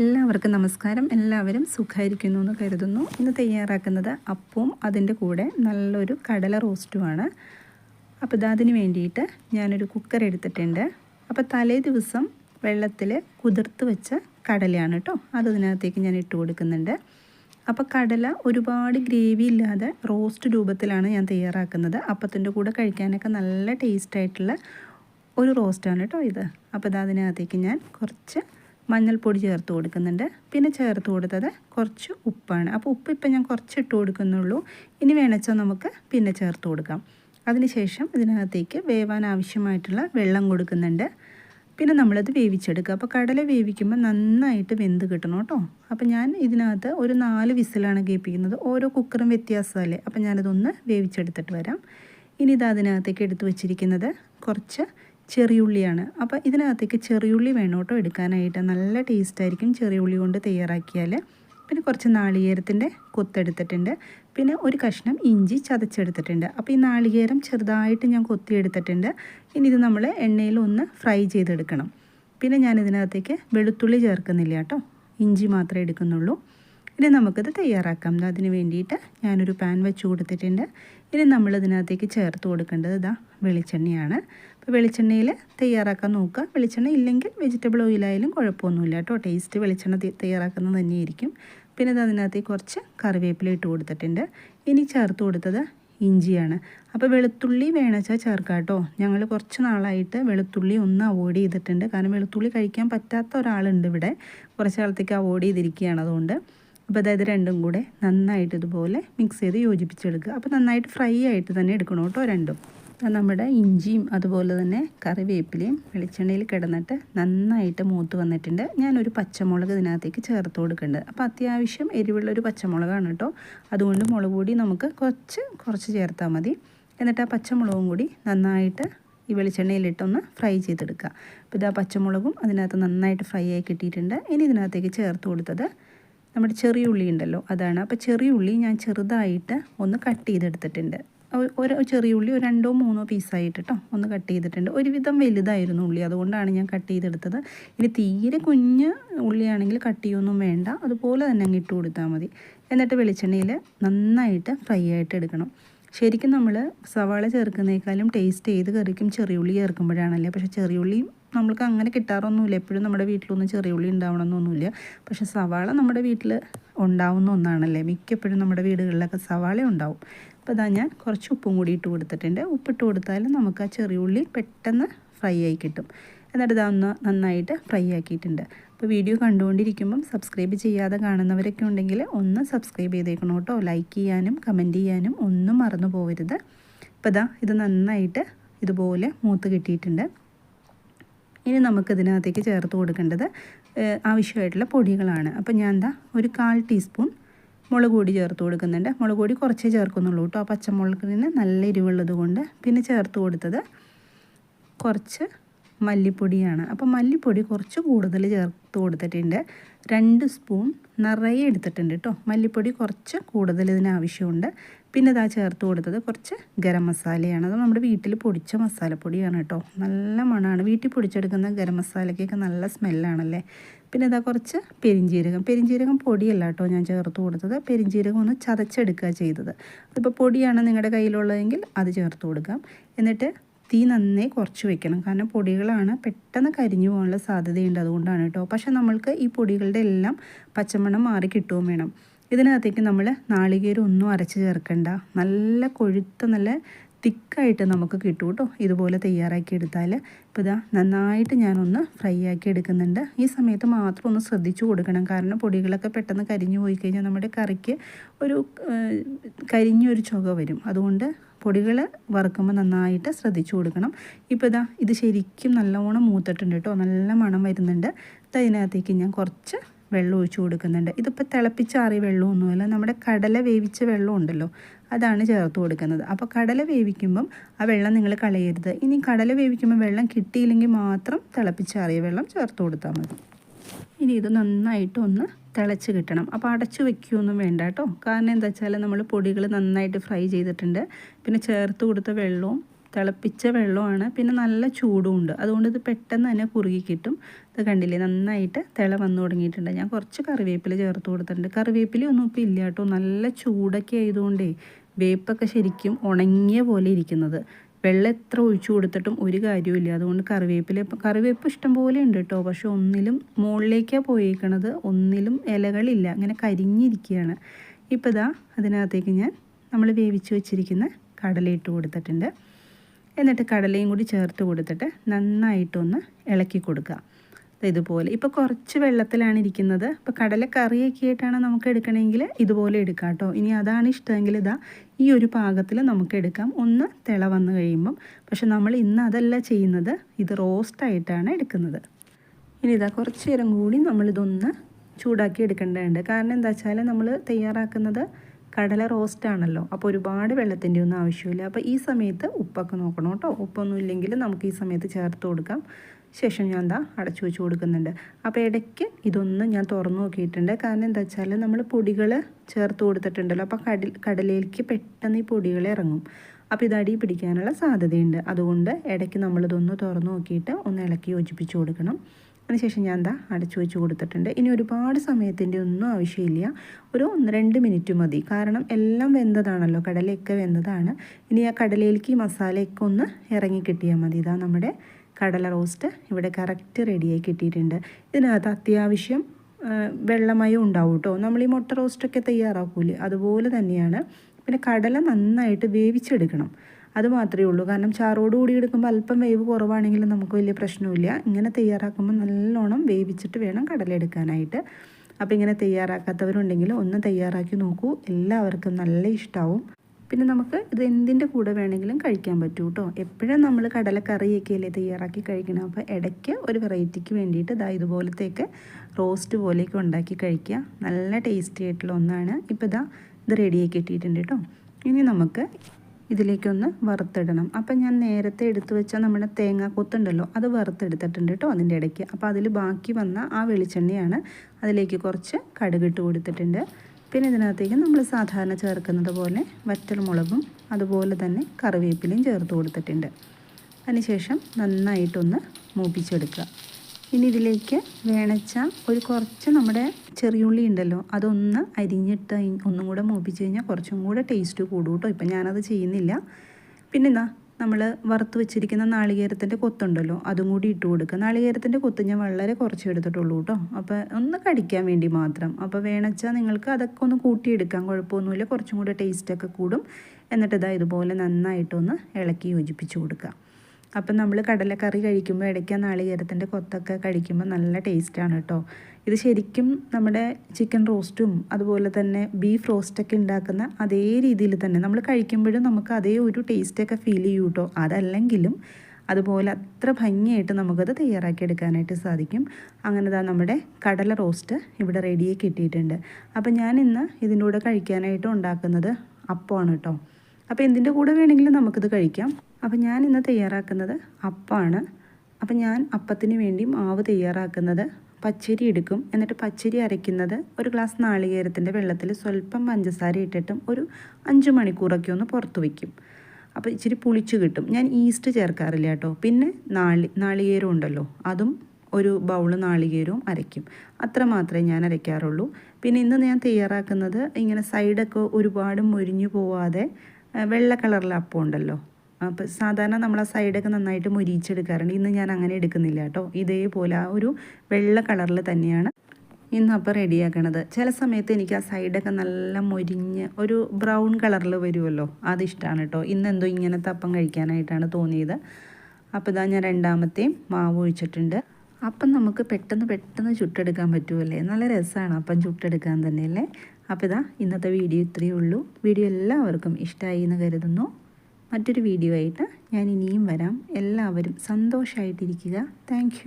എല്ലാവർക്കും നമസ്കാരം. എല്ലാവരും സുഖമായിരിക്കുന്നു എന്ന് കരുതുന്നു. ഇന്ന് തയ്യാറാക്കുന്നത് അപ്പവും അതിന്റെ കൂടെ നല്ലൊരു കടല റോസ്റ്റുമാണ്. അപ്പോൾ ഇതതിന് വേണ്ടിയിട്ട് ഞാനൊരു കുക്കർ എടുത്തിട്ടുണ്ട്. അപ്പോൾ തലേ ദിവസം വെള്ളത്തിൽ കുതിർത്ത് വെച്ച കടലയാണ് കേട്ടോ. അത് ഞാൻ ഇട്ട് കൊടുക്കുന്നുണ്ട്. അപ്പോൾ കടല ഒരുപാട് ഗ്രേവി ഇല്ലാതെ റോസ്റ്റ് രൂപത്തിലാണ് ഞാൻ തയ്യാറാക്കുന്നത്. അപ്പത്തിന്റെ കൂടെ കഴിക്കാനൊക്കെ നല്ല ടേസ്റ്റായിട്ടുള്ള ഒരു റോസ്റ്റാണ് കേട്ടോ ഇത്. അപ്പോൾ ഇത് അതിനകത്തേക്ക് ഞാൻ കുറച്ച് മഞ്ഞൾപ്പൊടി ചേർത്ത് കൊടുക്കുന്നുണ്ട്. പിന്നെ ചേർത്ത് കൊടുത്തത് കുറച്ച് ഉപ്പാണ്. അപ്പോൾ ഉപ്പ് ഇപ്പം ഞാൻ കുറച്ച് ഇട്ട് കൊടുക്കുന്നുള്ളൂ. ഇനി വേണച്ചാൽ നമുക്ക് പിന്നെ ചേർത്ത് കൊടുക്കാം. അതിനുശേഷം ഇതിനകത്തേക്ക് വേവാൻ ആവശ്യമായിട്ടുള്ള വെള്ളം കൊടുക്കുന്നുണ്ട്. പിന്നെ നമ്മളത് വേവിച്ചെടുക്കുക. അപ്പോൾ കടല വേവിക്കുമ്പോൾ നന്നായിട്ട് വെന്ത് കിട്ടണം കേട്ടോ. അപ്പോൾ ഞാൻ ഇതിനകത്ത് ഒരു നാല് വിസിലാണ് കേൾപ്പിക്കുന്നത് ഓരോ കുക്കറും വ്യത്യാസമല്ലേ? അപ്പോൾ ഞാനതൊന്ന് വേവിച്ചെടുത്തിട്ട് വരാം. ഇനി ഇത് അതിനകത്തേക്ക് എടുത്തു വച്ചിരിക്കുന്നത് കുറച്ച് ചെറിയുള്ളിയാണ്. അപ്പോൾ ഇതിനകത്തേക്ക് ചെറിയുള്ളി വേണം കേട്ടോ എടുക്കാനായിട്ട്. നല്ല ടേസ്റ്റ് ആയിരിക്കും ചെറിയുള്ളി കൊണ്ട് തയ്യാറാക്കിയാൽ പിന്നെ കുറച്ച് നാളികേരത്തിന്റെ കൊത്തെടുത്തിട്ടുണ്ട്. പിന്നെ ഒരു കഷ്ണം ഇഞ്ചി ചതച്ചെടുത്തിട്ടുണ്ട്. അപ്പോൾ ഈ നാളികേരം ചെറുതായിട്ട് ഞാൻ കൊത്തിയെടുത്തിട്ടുണ്ട്. ഇനി ഇത് നമ്മൾ എണ്ണയിൽ ഒന്ന് ഫ്രൈ ചെയ്തെടുക്കണം. പിന്നെ ഞാൻ ഇതിനകത്തേക്ക് വെളുത്തുള്ളി ചേർക്കുന്നില്ല കേട്ടോ. ഇഞ്ചി മാത്രമേ എടുക്കുന്നുള്ളൂ. ഇനി നമുക്കത് തയ്യാറാക്കാം. അതിന് വേണ്ടിയിട്ട് ഞാനൊരു പാൻ വെച്ച് കൊടുത്തിട്ടുണ്ട്. ഇനി നമ്മൾ ഇതിനകത്തേക്ക് ചേർത്ത് കൊടുക്കേണ്ടത് ഇതാ വെളിച്ചെണ്ണയാണ്. അപ്പോൾ വെളിച്ചെണ്ണയിൽ തയ്യാറാക്കാൻ നോക്കുക. വെളിച്ചെണ്ണ ഇല്ലെങ്കിൽ വെജിറ്റബിൾ ഓയിലായാലും കുഴപ്പമൊന്നുമില്ല കേട്ടോ. ടേസ്റ്റ് വെളിച്ചെണ്ണ തയ്യാറാക്കുന്നത് തന്നെയായിരിക്കും. പിന്നെ ഇത് അതിനകത്ത് കുറച്ച് കറിവേപ്പില ഇട്ട് കൊടുത്തിട്ടുണ്ട്. ഇനി ചേർത്ത് കൊടുത്തത് ഇഞ്ചിയാണ്. അപ്പോൾ വെളുത്തുള്ളി വേണച്ചാൽ ചേർക്കാം കേട്ടോ. ഞങ്ങൾ കുറച്ച് നാളായിട്ട് വെളുത്തുള്ളി ഒന്ന് അവോയ്ഡ് ചെയ്തിട്ടുണ്ട്. കാരണം വെളുത്തുള്ളി കഴിക്കാൻ പറ്റാത്ത ഒരാളുണ്ട് ഇവിടെ. കുറച്ച് കാലത്തേക്ക് അവോയ്ഡ് ചെയ്തിരിക്കുകയാണ് അതുകൊണ്ട്. അപ്പോൾ അതായത് രണ്ടും കൂടെ നന്നായിട്ട് ഇതുപോലെ മിക്സ് ചെയ്ത് യോജിപ്പിച്ചെടുക്കുക. അപ്പോൾ നന്നായിട്ട് ഫ്രൈ ആയിട്ട് തന്നെ എടുക്കണം കേട്ടോ രണ്ടും. നമ്മുടെ ഇഞ്ചിയും അതുപോലെ തന്നെ കറിവേപ്പിലയും വെളിച്ചെണ്ണയിൽ കിടന്നിട്ട് നന്നായിട്ട് മൂത്ത് വന്നിട്ടുണ്ട്. ഞാനൊരു പച്ചമുളക് ഇതിനകത്തേക്ക് ചേർത്ത് കൊടുക്കുന്നുണ്ട്. അപ്പോൾ അത്യാവശ്യം എരിവുള്ള ഒരു പച്ചമുളകാണ് കേട്ടോ. അതുകൊണ്ട് മുളക് പൊടി നമുക്ക് കുറച്ച് കുറച്ച് ചേർത്താൽ മതി. എന്നിട്ട് ആ പച്ചമുളകും കൂടി നന്നായിട്ട് ഈ വെളിച്ചെണ്ണയിലിട്ടൊന്ന് ഫ്രൈ ചെയ്തെടുക്കുക. അപ്പോൾ ഇതാ പച്ചമുളകും അതിനകത്ത് നന്നായിട്ട് ഫ്രൈ ആയി കിട്ടിയിട്ടുണ്ട്. ഇനി ഇതിനകത്തേക്ക് ചേർത്ത് കൊടുത്തത് നമ്മുടെ ചെറിയ ഉള്ളി ഉണ്ടല്ലോ അതാണ്. അപ്പോൾ ചെറിയ ഉള്ളി ഞാൻ ചെറുതായിട്ട് ഒന്ന് കട്ട് ചെയ്തെടുത്തിട്ടുണ്ട്. ഒരു ചെറിയ ഉള്ളി ഒരു രണ്ടോ മൂന്നോ പീസായിട്ട് കേട്ടോ ഒന്ന് കട്ട് ചെയ്തിട്ടുണ്ട്. ഒരുവിധം വലുതായിരുന്നു ഉള്ളി. അതുകൊണ്ടാണ് ഞാൻ കട്ട് ചെയ്തെടുത്തത്. ഇനി തീരെ കുഞ്ഞ് ഉള്ളിയാണെങ്കിൽ കട്ട് ചെയ്യൊന്നും വേണ്ട. അതുപോലെ തന്നെ അങ്ങ് ഇട്ട് കൊടുത്താൽ മതി. എന്നിട്ട് വെളിച്ചെണ്ണയിൽ നന്നായിട്ട് ഫ്രൈ ആയിട്ട് എടുക്കണം. ശരിക്കും നമ്മൾ സവാള ചേർക്കുന്നേക്കാളും ടേസ്റ്റ് ഏത് കറിക്കും ചെറിയുള്ളി ചേർക്കുമ്പോഴാണല്ലേ. പക്ഷേ ചെറിയുള്ളി നമ്മൾക്ക് അങ്ങനെ കിട്ടാറൊന്നുമില്ല. എപ്പോഴും നമ്മുടെ വീട്ടിലൊന്നും ചെറിയ ഉള്ളി ഉണ്ടാവണമെന്നൊന്നുമില്ല പക്ഷെ സവാള നമ്മുടെ വീട്ടിൽ ഉണ്ടാവുന്ന ഒന്നാണല്ലേ? മിക്കപ്പോഴും നമ്മുടെ വീടുകളിലൊക്കെ സവാള ഉണ്ടാവും. അപ്പോൾ ഇതാ ഞാൻ കുറച്ച് ഉപ്പും കൂടി ഇട്ട് കൊടുത്തിട്ടുണ്ട്. ഉപ്പിട്ട് കൊടുത്താലും നമുക്ക് ആ ചെറിയ ഉള്ളി പെട്ടെന്ന് ഫ്രൈ ആയി കിട്ടും. എന്നിട്ട് ഇതാ ഒന്ന് നന്നായിട്ട് ഫ്രൈ ആക്കിയിട്ടുണ്ട്. അപ്പോൾ വീഡിയോ കണ്ടുകൊണ്ടിരിക്കുമ്പം സബ്സ്ക്രൈബ് ചെയ്യാതെ കാണുന്നവരൊക്കെ ഉണ്ടെങ്കിൽ ഒന്ന് സബ്സ്ക്രൈബ് ചെയ്തേക്കണം കേട്ടോ. ലൈക്ക് ചെയ്യാനും കമന്റ് ചെയ്യാനും ഒന്നും മറന്നു പോകരുത് അപ്പോൾ ഇതാ ഇത് നന്നായിട്ട് ഇതുപോലെ മൂത്ത് കിട്ടിയിട്ടുണ്ട്. ഇനി നമുക്ക് നമുക്കിതിനകത്തേക്ക് ചേർത്ത് കൊടുക്കേണ്ടത് ആവശ്യമായിട്ടുള്ള പൊടികളാണ്. അപ്പോൾ ഞാൻ എന്താ ഒരു കാൽ ടീസ്പൂൺ മുളക് പൊടി ചേർത്ത് കൊടുക്കുന്നുണ്ട്. മുളക് പൊടി കുറച്ചേ ചേർക്കുന്നുള്ളൂ കേട്ടോ. ആ പച്ചമുളകിന് നല്ല എരിവുള്ളത് കൊണ്ട് പിന്നെ ചേർത്ത് കൊടുത്തത് കുറച്ച് മല്ലിപ്പൊടിയാണ്. അപ്പോൾ മല്ലിപ്പൊടി കുറച്ച് കൂടുതൽ ചേർത്ത് കൊടുത്തിട്ടുണ്ട്. രണ്ട് സ്പൂൺ നിറയെ എടുത്തിട്ടുണ്ട് കേട്ടോ മല്ലിപ്പൊടി കുറച്ച് കൂടുതൽ ഇതിന് ആവശ്യമുണ്ട്. പിന്നെ ഇതാ ചേർത്ത് കൊടുത്തത് കുറച്ച് ഗരം മസാലയാണ്. അത് നമ്മുടെ വീട്ടിൽ പൊടിച്ച മസാലപ്പൊടിയാണ് കേട്ടോ നല്ല മണമാണ്. വീട്ടിൽ പൊടിച്ചെടുക്കുന്ന ഗരം മസാലയ്ക്കൊക്കെ നല്ല സ്മെല്ലാണല്ലേ? പിന്നെ ഇതാ കുറച്ച് പെരിഞ്ചീരകം. പെരിഞ്ചീരകം പൊടിയല്ല കേട്ടോ ഞാൻ ചേർത്ത് കൊടുത്തത്. പെരിഞ്ചീരകം ഒന്ന് ചതച്ചെടുക്കുക ചെയ്തത്. അതിപ്പോൾ പൊടിയാണ് നിങ്ങളുടെ കയ്യിലുള്ളതെങ്കിൽ അത് ചേർത്ത് കൊടുക്കാം. എന്നിട്ട് തീ നന്നേ കുറച്ച് വെക്കണം. കാരണം പൊടികളാണ് പെട്ടെന്ന് കരിഞ്ഞു പോകാനുള്ള സാധ്യതയുണ്ട് അതുകൊണ്ടാണ് കേട്ടോ. പക്ഷേ നമ്മൾക്ക് ഈ പൊടികളുടെ എല്ലാം പച്ചമണം മാറി കിട്ടുകയും വേണം. ഇതിനകത്തേക്ക് നമ്മൾ നാളികേരം ഒന്നും അരച്ച് ചേർക്കണ്ട. നല്ല കൊഴുത്ത നല്ല തിക്കായിട്ട് നമുക്ക് കിട്ടും കേട്ടോ. ഇതുപോലെ തയ്യാറാക്കി എടുത്താൽ. ഇപ്പോൾ ഇതാ നന്നായിട്ട് ഞാനൊന്ന് ഫ്രൈ ആക്കി എടുക്കുന്നുണ്ട്. ഈ സമയത്ത് മാത്രം ഒന്ന് ശ്രദ്ധിച്ചു കൊടുക്കണം. കാരണം പൊടികളൊക്കെ പെട്ടെന്ന് കരിഞ്ഞു പോയി കഴിഞ്ഞാൽ നമ്മുടെ കറിക്ക് ഒരു കരിഞ്ഞൊരു ചുക വരും. അതുകൊണ്ട് പൊടികൾ വറുക്കുമ്പോൾ നന്നായിട്ട് ശ്രദ്ധിച്ചു കൊടുക്കണം. ഇപ്പോൾ ഇതാ ഇത് ശരിക്കും നല്ലവണ്ണം മൂത്തിട്ടുണ്ട് കേട്ടോ. നല്ല മണം വരുന്നുണ്ട്. അതിനകത്തേക്ക് ഞാൻ കുറച്ച് വെള്ളം ഒഴിച്ചു കൊടുക്കുന്നുണ്ട്. ഇതിപ്പോൾ തിളപ്പിച്ചാറിയ വെള്ളമൊന്നുമല്ല നമ്മുടെ കടല വേവിച്ച വെള്ളം ഉണ്ടല്ലോ അതാണ് ചേർത്ത് കൊടുക്കുന്നത്. അപ്പോൾ കടല വേവിക്കുമ്പം ആ വെള്ളം നിങ്ങൾ കളയരുത്. ഇനി കടല വേവിക്കുമ്പോൾ വെള്ളം കിട്ടിയില്ലെങ്കിൽ മാത്രം തിളപ്പിച്ചാറിയ വെള്ളം ചേർത്ത് കൊടുത്താൽ മതി. ഇനി ഇത് നന്നായിട്ട് ഒന്ന് തിളച്ച് കിട്ടണം. അപ്പോൾ അടച്ചു വെക്കുകയൊന്നും വേണ്ട കേട്ടോ. കാരണം എന്താ വെച്ചാൽ നമ്മൾ പൊടികൾ നന്നായിട്ട് ഫ്രൈ ചെയ്തിട്ടുണ്ട്. പിന്നെ ചേർത്ത് കൊടുത്ത വെള്ളവും തിളപ്പിച്ച വെള്ളമാണ് പിന്നെ നല്ല ചൂടും ഉണ്ട്. അതുകൊണ്ട് ഇത് പെട്ടെന്ന് തന്നെ കുറുകി കിട്ടും. ഇത് കണ്ടില്ലേ? നന്നായിട്ട് തിള വന്നു തുടങ്ങിയിട്ടുണ്ട്. ഞാൻ കുറച്ച് കറിവേപ്പില ചേർത്ത് കൊടുത്തിട്ടുണ്ട്. കറിവേപ്പില ഒന്നും ഇപ്പോൾ ഇല്ല കേട്ടോ. നല്ല ചൂടൊക്കെ ആയതുകൊണ്ടേ വേപ്പൊക്കെ ശരിക്കും ഉണങ്ങിയ പോലെ ഇരിക്കുന്നത്. വെള്ളം എത്ര ഒഴിച്ചു കൊടുത്തിട്ടും ഒരു കാര്യമില്ല അതുകൊണ്ട് കറിവേപ്പില കറിവേപ്പ് ഇഷ്ടം പോലെ ഉണ്ട് കേട്ടോ പക്ഷെ ഒന്നിലും മുകളിലേക്കാണ് പോയേക്കണത്. ഒന്നിലും ഇലകളില്ല. അങ്ങനെ കരിഞ്ഞിരിക്കുകയാണ് ഇപ്പോൾ ഇതാ അതിനകത്തേക്ക് ഞാൻ നമ്മൾ വേവിച്ച് വെച്ചിരിക്കുന്ന കടലയിട്ട് കൊടുത്തിട്ടുണ്ട്. എന്നിട്ട് കടലയും കൂടി ചേർത്ത് കൊടുത്തിട്ട് നന്നായിട്ടൊന്ന് ഇളക്കി കൊടുക്കുക. ഇതുപോലെ. ഇപ്പോൾ കുറച്ച് വെള്ളത്തിലാണ് ഇരിക്കുന്നത്. ഇപ്പോൾ കടല കറിയൊക്കെ ആയിട്ടാണ് നമുക്ക് എടുക്കണമെങ്കിൽ ഇതുപോലെ എടുക്കാം കേട്ടോ. ഇനി അതാണ് ഇഷ്ടമെങ്കിൽ ഇതാ ഈ ഒരു പാകത്തിൽ നമുക്ക് എടുക്കാം. ഒന്ന് തിള വന്നു കഴിയുമ്പം. പക്ഷെ നമ്മൾ ഇന്ന് അതല്ല ചെയ്യുന്നത്. ഇത് റോസ്റ്റായിട്ടാണ് എടുക്കുന്നത്. ഇനി ഇതാ കുറച്ച് നേരം കൂടി നമ്മളിതൊന്ന് ചൂടാക്കി എടുക്കേണ്ടതുണ്ട്. കാരണം എന്താ വെച്ചാൽ നമ്മൾ തയ്യാറാക്കുന്നത് കടല റോസ്റ്റ് ആണല്ലോ. അപ്പോൾ ഒരുപാട് വെള്ളത്തിന്റെ ഒന്നും ആവശ്യമില്ല. അപ്പോൾ ഈ സമയത്ത് ഉപ്പൊക്കെ നോക്കണം കേട്ടോ. ഉപ്പൊന്നും ഇല്ലെങ്കിൽ നമുക്ക് ഈ സമയത്ത് ചേർത്ത് കൊടുക്കാം. ശേഷം ഞാൻ എന്താ അടച്ചു വെച്ച് കൊടുക്കുന്നുണ്ട്. അപ്പോൾ ഇടയ്ക്ക് ഇതൊന്ന് ഞാൻ തുറന്നു നോക്കിയിട്ടുണ്ട്. കാരണം എന്താ വെച്ചാൽ നമ്മൾ പൊടികൾ ചേർത്ത് കൊടുത്തിട്ടുണ്ടല്ലോ. അപ്പോൾ കടൽ കടലിലേക്ക് പെട്ടെന്ന് ഈ പൊടികൾ ഇറങ്ങും. അപ്പോൾ ഇത് അടി പിടിക്കാനുള്ള സാധ്യതയുണ്ട്. അതുകൊണ്ട് ഇടയ്ക്ക് നമ്മളിതൊന്ന് തുറന്നു നോക്കിയിട്ട് ഒന്ന് ഇളക്കി യോജിപ്പിച്ച് കൊടുക്കണം. അതിനുശേഷം ഞാൻ എന്താ അടച്ചു വെച്ച് കൊടുത്തിട്ടുണ്ട്. ഇനി ഒരുപാട് സമയത്തിന്റെ ഒന്നും ആവശ്യമില്ല. ഒരു ഒന്ന് രണ്ട് മിനിറ്റ് മതി. കാരണം എല്ലാം വെന്തതാണല്ലോ. കടലയൊക്കെ വെന്തതാണ്. ഇനി ആ കടലയിലേക്ക് ഈ മസാലയൊക്കെ ഒന്ന് ഇറങ്ങി കിട്ടിയാൽ മതി. ഇതാ നമ്മുടെ കടല റോസ്റ്റ് ഇവിടെ കറക്റ്റ് റെഡിയായി കിട്ടിയിട്ടുണ്ട്. ഇതിനകത്ത് അത്യാവശ്യം വെള്ളമയം ഉണ്ടാവും കേട്ടോ. നമ്മൾ ഈ മുട്ട റോസ്റ്റൊക്കെ തയ്യാറാക്കൂലേ? അതുപോലെ തന്നെയാണ് പിന്നെ കടല നന്നായിട്ട് വേവിച്ചെടുക്കണം. അത് മാത്രമേ ഉള്ളൂ. കാരണം ചാറോട് കൂടി എടുക്കുമ്പോൾ അല്പം വേവ് കുറവാണെങ്കിലും നമുക്ക് വലിയ പ്രശ്നമില്ല. ഇങ്ങനെ തയ്യാറാക്കുമ്പോൾ നല്ലോണം വേവിച്ചിട്ട് വേണം കടല എടുക്കാനായിട്ട്. അപ്പോൾ ഇങ്ങനെ തയ്യാറാക്കാത്തവരുണ്ടെങ്കിൽ ഒന്ന് തയ്യാറാക്കി നോക്കൂ. എല്ലാവർക്കും നല്ല ഇഷ്ടമാവും പിന്നെ നമുക്ക് ഇത് എന്തിന്റെ കൂടെ വേണമെങ്കിലും കഴിക്കാൻ പറ്റൂ കേട്ടോ. എപ്പോഴും നമ്മൾ കടലക്കറിയൊക്കെ അല്ലേ തയ്യാറാക്കി കഴിക്കണം? അപ്പോൾ ഇടയ്ക്ക് ഒരു വെറൈറ്റിക്ക് വേണ്ടിയിട്ട് ഇതാ ഇതുപോലത്തെയൊക്കെ റോസ്റ്റ് പോലെയൊക്കെ ഉണ്ടാക്കി കഴിക്കുക. നല്ല ടേസ്റ്റി ആയിട്ടുള്ള ഒന്നാണ്. ഇപ്പോൾ ഇതാ ഇത് റെഡിയാക്കി ഇട്ടിട്ടുണ്ട് കേട്ടോ ഇനി നമുക്ക് ഇതിലേക്കൊന്ന് വറുത്തിടണം. അപ്പം ഞാൻ നേരത്തെ എടുത്തു വെച്ച നമ്മുടെ തേങ്ങാക്കൊത്തുണ്ടല്ലോ അത് വറുത്തെടുത്തിട്ടുണ്ട് കേട്ടോ അതിന്റെ ഇടയ്ക്ക്. അപ്പോൾ അതിൽ ബാക്കി വന്ന ആ വെളിച്ചെണ്ണയാണ് അതിലേക്ക് കുറച്ച് കടുകിട്ട് കൊടുത്തിട്ടുണ്ട്. പിന്നെ ഇതിനകത്തേക്ക് നമ്മൾ സാധാരണ ചേർക്കുന്നത് പോലെ വറ്റൽമുളകും അതുപോലെ തന്നെ കറിവേപ്പിലയും ചേർത്ത് കൊടുത്തിട്ടുണ്ട്. അതിനുശേഷം നന്നായിട്ടൊന്ന് മൂപ്പിച്ചെടുക്കുക. ഇനി ഇതിലേക്ക് വേണച്ച ഒരു കുറച്ച് നമ്മുടെ ചെറിയുള്ളി ഉണ്ടല്ലോ അതൊന്ന് അരിഞ്ഞിട്ട് ഒന്നും കൂടെ മൂപ്പിച്ച് കഴിഞ്ഞാൽ കുറച്ചും കൂടെ ടേസ്റ്റ് കൂടും കേട്ടോ ഇപ്പം ഞാനത് ചെയ്യുന്നില്ല. പിന്നെ എന്താ നമ്മൾ വറുത്ത് വെച്ചിരിക്കുന്ന നാളികേരത്തിന്റെ കൊത്തുണ്ടല്ലോ അതും കൂടി ഇട്ട് കൊടുക്കുക നാളികേരത്തിന്റെ കൊത്ത് ഞാൻ വളരെ കുറച്ച് എടുത്തിട്ടുള്ളൂ കേട്ടോ അപ്പോൾ ഒന്ന് കടിക്കാൻ വേണ്ടി മാത്രം. അപ്പോൾ വേണച്ചാൽ നിങ്ങൾക്ക് അതൊക്കെ ഒന്ന് കൂട്ടിയെടുക്കാം കുഴപ്പമൊന്നുമില്ല. കുറച്ചും കൂടെ ടേസ്റ്റൊക്കെ കൂടും. എന്നിട്ട് ഇതാ ഇതുപോലെ നന്നായിട്ടൊന്ന് ഇളക്കി യോജിപ്പിച്ച് കൊടുക്കുക അപ്പം നമ്മൾ കടലക്കറി കഴിക്കുമ്പോൾ ഇടയ്ക്ക് നാളികേരത്തിന്റെ കൊത്തൊക്കെ കഴിക്കുമ്പോൾ നല്ല ടേസ്റ്റാണ് കേട്ടോ. ഇത് ശരിക്കും നമ്മുടെ ചിക്കൻ റോസ്റ്റും അതുപോലെ തന്നെ ബീഫ് റോസ്റ്റൊക്കെ ഉണ്ടാക്കുന്ന അതേ രീതിയിൽ തന്നെ നമ്മൾ കഴിക്കുമ്പോഴും നമുക്ക് അതേ ഒരു ടേസ്റ്റൊക്കെ ഫീൽ ചെയ്യും കേട്ടോ. അതല്ലെങ്കിലും അതുപോലെ അത്ര ഭംഗിയായിട്ട് നമുക്കത് തയ്യാറാക്കിയെടുക്കാനായിട്ട് സാധിക്കും. അങ്ങനെ താ നമ്മുടെ കടല റോസ്റ്റ് ഇവിടെ റെഡിയായി കിട്ടിയിട്ടുണ്ട്. അപ്പോൾ ഞാൻ ഇന്ന് ഇതിന്റെ കൂടെ കഴിക്കാനായിട്ട് ഉണ്ടാക്കുന്നത് അപ്പമാണ് കേട്ടോ. അപ്പോൾ എന്തിന്റെ കൂടെ വേണമെങ്കിലും നമുക്കിത് കഴിക്കാം. അപ്പോൾ ഞാൻ ഇന്ന് തയ്യാറാക്കുന്നത് അപ്പമാണ് അപ്പം ഞാൻ അപ്പത്തിന് വേണ്ടി മാവ് തയ്യാറാക്കുന്നത് പച്ചരി എടുക്കും. എന്നിട്ട് പച്ചരി അരയ്ക്കുന്നത് ഒരു ഗ്ലാസ് നാളികേരത്തിന്റെ വെള്ളത്തിൽ സ്വല്പം പഞ്ചസാര ഇട്ടിട്ടും ഒരു അഞ്ച് മണിക്കൂറൊക്കെ ഒന്ന് പുറത്ത് വയ്ക്കും അപ്പോൾ ഇച്ചിരി പുളിച്ച് കിട്ടും. ഞാൻ ഈസ്റ്റ് ചേർക്കാറില്ല കേട്ടോ. പിന്നെ നാളി നാളികേരം ഉണ്ടല്ലോ. അതും ഒരു ബൗൾ നാളികേരവും അരയ്ക്കും. അത്ര മാത്രമേ ഞാൻ അരയ്ക്കാറുള്ളൂ. പിന്നെ ഇന്ന് ഞാൻ തയ്യാറാക്കുന്നത് ഇങ്ങനെ സൈഡൊക്കെ ഒരുപാട് മുരിഞ്ഞു പോവാതെ വെള്ള കളറിലെ അപ്പം ഉണ്ടല്ലോ. അപ്പോൾ സാധാരണ നമ്മൾ ആ സൈഡൊക്കെ നന്നായിട്ട് മുരിച്ചെടുക്കാറുണ്ട് ഇന്ന് ഞാൻ അങ്ങനെ എടുക്കുന്നില്ല കേട്ടോ. ഇതേപോലെ ആ ഒരു വെള്ള കളറിൽ തന്നെയാണ് ഇന്ന് അപ്പോൾ റെഡിയാക്കണത്. ചില സമയത്ത് എനിക്ക് ആ സൈഡൊക്കെ നല്ല മൊരിഞ്ഞ് ഒരു ബ്രൗൺ കളറിൽ വരുമല്ലോ അതിഷ്ടമാണ് കേട്ടോ. ഇന്ന് എന്തോ ഇങ്ങനത്തെ അപ്പം കഴിക്കാനായിട്ടാണ് തോന്നിയത്. അപ്പോൾ ഇതാ ഞാൻ രണ്ടാമത്തെയും മാവ് ഒഴിച്ചിട്ടുണ്ട്. അപ്പം നമുക്ക് പെട്ടെന്ന് പെട്ടെന്ന് ചുട്ടെടുക്കാൻ പറ്റുമല്ലേ നല്ല രസമാണ് അപ്പം ചുട്ടെടുക്കാൻ തന്നെയല്ലേ? അപ്പോൾ ഇതാ ഇന്നത്തെ വീഡിയോ ഇത്രയേ ഉള്ളൂ. വീഡിയോ എല്ലാവർക്കും ഇഷ്ടമായി എന്ന് കരുതുന്നു. മറ്റൊരു വീഡിയോ ആയിട്ട് ഞാൻ ഇനിയും വരാം. എല്ലാവരും സന്തോഷമായിട്ടിരിക്കുക താങ്ക്